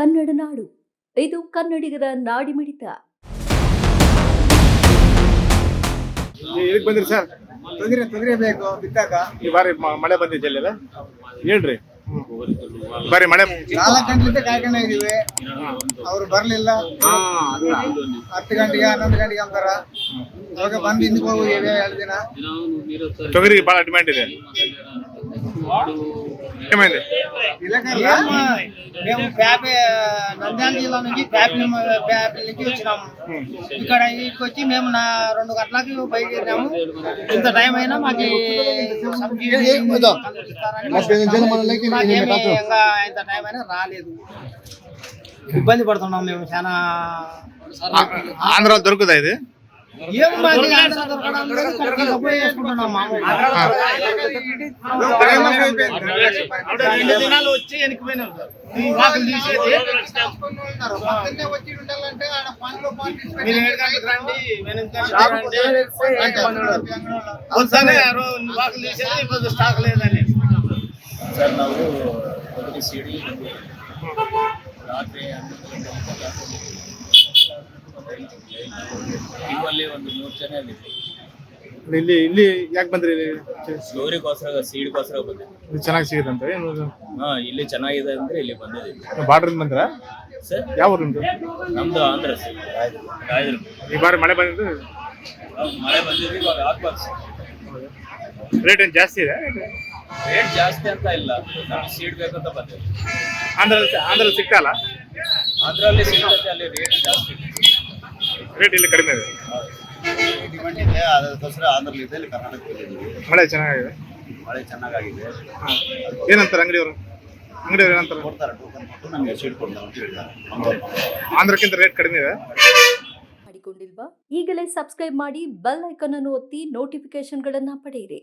ಕನ್ನಡ ನಾಡು. ಇದು ಕನ್ನಡಿಗರ ನಾಡಿಮಿಡಿತ ಇದಕ್ಕೆ ಬಂದ್ರಿ ಸರ್? ತೊಂದರೆ ತೊಂದರೆ ಬೇಕು ಬಿತ್ತಾಕ ಈ ಬಾರಿ ಮ- ಮಳೆ ಬಂದಿದೆ ಅಲ್ಲೆಲ್ಲ ಹೇಳ್ರಿ. ಬಾರಿ ಮಳೆ ನಾಲ್ಕು ಗಂಟೆ ಕಾಯ್ಕೊಂಡ ಇದೀವಿ ಅವ್ರು ಬರ್ಲಿಲ್ಲ. ಹತ್ತು ಗಂಟೆಗೆ ಹನ್ನೊಂದು ಗಂಟೆಗೆ ಅಂತಾರ. ಅವಾಗ ಬಂದು ಹಿಂದಕ್ಕೆ ಹೋಗಿ ಎರಡು ದಿನ. ತೊಗರಿಗೆ ಬಹಳ ಡಿಮ್ಯಾಂಡ್ ಇದೆ. ఏమైంది? మేము ప్యాప్ నంద్యాల జిల్లా నుంచి ప్యాప్ ప్యాప్ నుంచి వచ్చినాము. ఇక్కడ ఇక్కడికి వచ్చి మేము నా రెండు గంటలకి బయలుదేరాము ఇంత టైం అయినా మాకు మాకేమీ ఇంకా ఇంత టైం అయినా రాలేదు. ఇబ్బంది పడుతున్నాం మేము చాలా ఆంధ్రాలో దొరుకుదా ఇది? రెండు దినాలు వచ్చి వెనకపోయినారు వాకులు తీసేది వాకులు స్టాక్ లేదని. సార్ నాకు ఒకటి సీడీ రాత్రి ಇವಲ್ಲಿ ಒಂದು ಮೂರು ಜನ ಇದ್ದೀವಿ ಇಲ್ಲಿ ಇಲ್ಲಿ ಯಾಕೆ ಬಂದ್ರಿ ಇಲ್ಲಿ? ಸ್ಟೋರಿಗೋಸ್ಕರ ಸೀಡ್ಗೋಸ್ಕರ ಬಂದೆ. ಇದು ಚೆನ್ನಾಗಿ ಸಿಗುತ್ತಂತ ಏನು ಹಾ ಇಲ್ಲಿ ಚೆನ್ನಾಗಿದೆ ಅಂದ್ರೆ ಇಲ್ಲಿ ಬಂದಿದ್ದೀವಿ. ಬಾರ್ಡ್ರಿಂದ ಬಂದ್ರ? ಸರ್? ಯಾವ ಊರಿಂದ? ನಮ್ದು ಆಂಧ್ರ ಸರ್ ರಾಯದುರ್ಗ ಈ ಬಾರಿ ಮಳೆ ಬಂದಿದ್ದು? ಮಳೆ ಬಂದಿದ್ದು ಇವಾಗ ಆಗ್ಬಾರ್ದು ಸರ್. ರೇಟ್ ಏನು ಜಾಸ್ತಿ ಇದೆ? ರೇಟ್ ಜಾಸ್ತಿ ಅಂತ ಇಲ್ಲ. ನಮ್ಗೆ ಸೀಡ್ ಬೇಕಂತ ಬಂದಿದ್ವಿ ಆಂಧ್ರ ಆಂಧ್ರ ಸಿಗ್ತಲ್ಲ ಆಂಧ್ರಲ್ಲಿ ಸಿಗುತ್ತೆ ಅಲ್ಲಿ ರೇಟ್ ಜಾಸ್ತಿ. ಇದೆ ರೇಟ್ ಇಲ್ಲಿ ಕಡಿಮೆ ಇದೆ. ಅದಕ್ಕೋಸ್ಕರ ಇಲ್ಲಿ ಮಳೆ ಚೆನ್ನಾಗಿದೆ? ಮಳೆ ಚೆನ್ನಾಗಾಗಿದೆ. ಹಾಂ. ಏನಂತಾರೆ ಅಂಗಡಿಯವರು? ಅಂಗಡಿಯವರು ಏನಂತಾರೆ? ಕೊಡ್ತಾರೆ ಟೋಕನ್ ಕೊಟ್ಟು ನಮಗೆ ಸೀಟ್ ಕೊಡ್ತಾರೆ ಅಂತ ಹೇಳ್ತಾರೆ. ಆಂಧ್ರಕ್ಕಿಂತ ರೇಟ್ ಕಡಿಮೆ ಇದೆ? ಮಾಡಿಕೊಂಡಿಲ್ವಾ? ಈಗಲೇ ಸಬ್ಸ್ಕ್ರೈಬ್ ಮಾಡಿ ಬೆಲ್ ಐಕಾನ್ ಅನ್ನು ಒತ್ತಿ ನೋಟಿಫಿಕೇಶನ್ಗಳನ್ನ ಪಡೆಯಿರಿ.